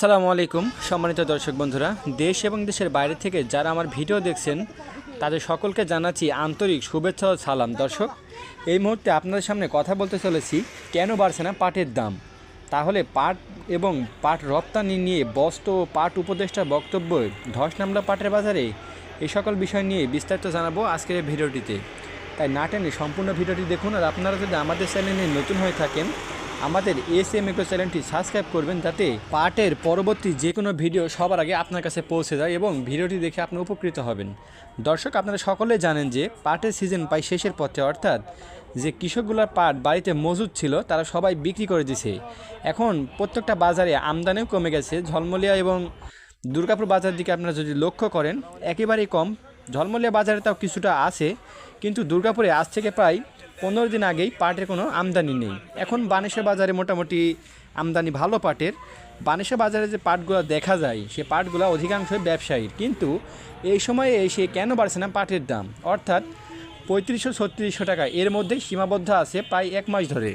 আসসালামু আলাইকুম, সম্মানিত দর্শক বন্ধুরা। দেশ এবং দেশের বাইরে থেকে যারা আমার ভিডিও দেখছেন, তাদের সকলকে জানাচ্ছি আন্তরিক শুভেচ্ছা ও সালাম। দর্শক, এই মুহূর্তে আপনাদের সামনে কথা বলতে চলেছি, কেন বাড়ছে না পাটের দাম? তাহলে পাট এবং পাট রপ্তানি নিয়ে বস্ত্র ও পাট উপদেষ্টার বক্তব্য ধস নামলা পাটের বাজারে। এই সকল বিষয় নিয়ে বিস্তারিত জানাব আজকের ভিডিওটিতে। তাই না টেনে সম্পূর্ণ ভিডিওটি দেখুন আর আপনারা যদি আমাদের চ্যানেলে নতুন হয়ে থাকেন, আমাদের এস এম এগ্রো চ্যানেলটি সাবস্ক্রাইব করবেন যাতে পাটের পরবর্তী যে কোনো ভিডিও সবার আগে আপনার কাছে পৌঁছে যায় এবং ভিডিওটি দেখে আপনি উপকৃত হবেন। দর্শক, আপনারা সকলে জানেন যে পাটের সিজন পাই শেষের পথে, অর্থাৎ যে কৃষকগুলোর পাট বাড়িতে মজুদ ছিল, তারা সবাই বিক্রি করে দিছে। এখন প্রত্যেকটা বাজারে আমদানিও কমে গেছে। ঝলমলিয়া এবং দুর্গাপুর বাজার দিকে আপনারা যদি লক্ষ্য করেন, একেবারেই কম। ঝলমলিয়া বাজারে তাও কিছুটা আছে, কিন্তু দুর্গাপুরে আজ থেকে প্রায় পনেরো দিন আগেই পাটের কোনো আমদানি নেই। এখন বানেশ্বর বাজারে মোটামুটি আমদানি ভালো পাটের। বানেশ্বর বাজারে যে পাটগুলো দেখা যায়, সে পাটগুলো অধিকাংশই ব্যবসায়ীর। কিন্তু এই সময়ে এসে কেন বাড়ছে না পাটের দাম? অর্থাৎ পঁয়ত্রিশশো, ছত্রিশশো টাকা এর মধ্যেই সীমাবদ্ধ আছে প্রায় এক মাস ধরে।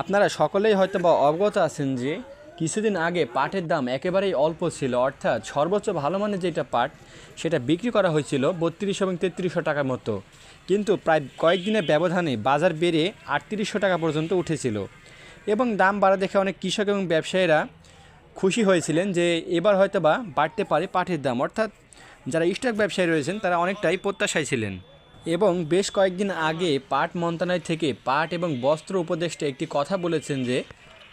আপনারা সকলেই হয়তো বা অবগত আছেন যে কিছুদিন আগে পাটের দাম একেবারেই অল্প ছিল, অর্থাৎ সর্বোচ্চ ভালো মানের যেটা পাট, সেটা বিক্রি করা হয়েছিল বত্রিশশো এবং তেত্রিশশো টাকার মতো। কিন্তু প্রায় কয়েকদিনের ব্যবধানে বাজার বেড়ে আটত্রিশশো টাকা পর্যন্ত উঠেছিল। এবং দাম বাড়া দেখে অনেক কৃষক এবং ব্যবসায়ীরা খুশি হয়েছিলেন যে এবার হয়তো বা বাড়তে পারে পাটের দাম। অর্থাৎ যারা স্টক ব্যবসায়ী রয়েছেন, তারা অনেকটাই প্রত্যাশায় ছিলেন। এবং বেশ কয়েকদিন আগে পাট মন্ত্রণালয় থেকে পাট এবং বস্ত্র উপদেষ্টা একটি কথা বলেছেন যে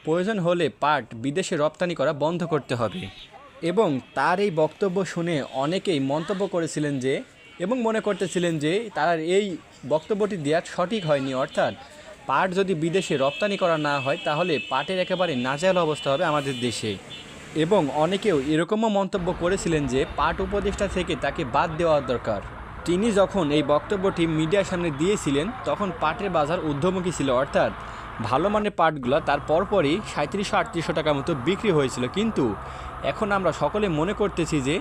প্রয়োজন হলে পাট বিদেশে রপ্তানি করা বন্ধ করতে হবে। এবং তার এই বক্তব্য শুনে অনেকেই মন্তব্য করেছিলেন যে, এবং মনে করতেছিলেন যে, তার এই বক্তব্যটি দেওয়া সঠিক হয়নি। অর্থাৎ পাট যদি বিদেশে রপ্তানি করা না হয়, তাহলে পাটের একেবারে নাজাল অবস্থা হবে আমাদের দেশে। এবং অনেকেও এরকমও মন্তব্য করেছিলেন যে পাট উপদেষ্টা থেকে তাকে বাদ দেওয়া দরকার। তিনি যখন এই বক্তব্যটি মিডিয়ার সামনে দিয়েছিলেন, তখন পাটের বাজার ঊর্ধ্বমুখী ছিল। অর্থাৎ ভালো মানের পাটগুলো তার পরপরই সাঁত্রিশশো আটত্রিশশো টাকার মতো বিক্রি হয়েছিল। কিন্তু এখন আমরা সকলে মনে করতেছি যে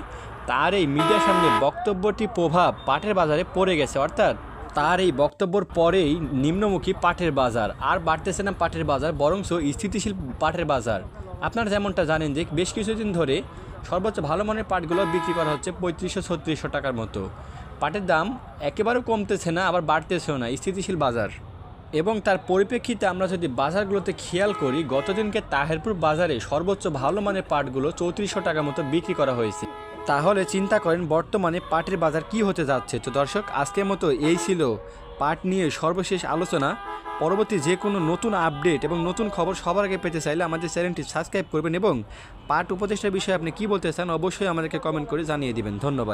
তার এই মিডিয়ার সামনে বক্তব্যটি প্রভাব পাটের বাজারে পড়ে গেছে। অর্থাৎ তার এই বক্তব্যর পরেই নিম্নমুখী পাটের বাজার। আর বাড়তেছে না পাটের বাজার বরংস স্থিতিশীল পাটের বাজার। আপনারা যেমনটা জানেন যে বেশ কিছুদিন ধরে সর্বোচ্চ ভালো মানের পাটগুলো বিক্রি করা হচ্ছে পঁয়ত্রিশশো, ছত্রিশশো টাকার মতো। পাটের দাম একেবারেও কমতেছে না, আবার বাড়তেছেও না স্থিতিশীল বাজার। এবং তার পরিপ্রেক্ষিতে আমরা যদি বাজারগুলোতে খেয়াল করি, গতদিনকে তাহেরপুর বাজারে সর্বোচ্চ ভালো মানের পাটগুলো চৌত্রিশশো টাকা মতো বিক্রি করা হয়েছে। তাহলে চিন্তা করেন বর্তমানে পাটের বাজার কি হতে যাচ্ছে। তো দর্শক, আজকের মতো এই ছিল পাট নিয়ে সর্বশেষ আলোচনা। পরবর্তী যে কোনো নতুন আপডেট এবং নতুন খবর সবার আগে পেতে চাইলে আমাদের চ্যানেলটি সাবস্ক্রাইব করবেন এবং পাট উপদেষ্টার বিষয়ে আপনি কি বলতে চান অবশ্যই আমাদেরকে কমেন্ট করে জানিয়ে দিবেন। ধন্যবাদ।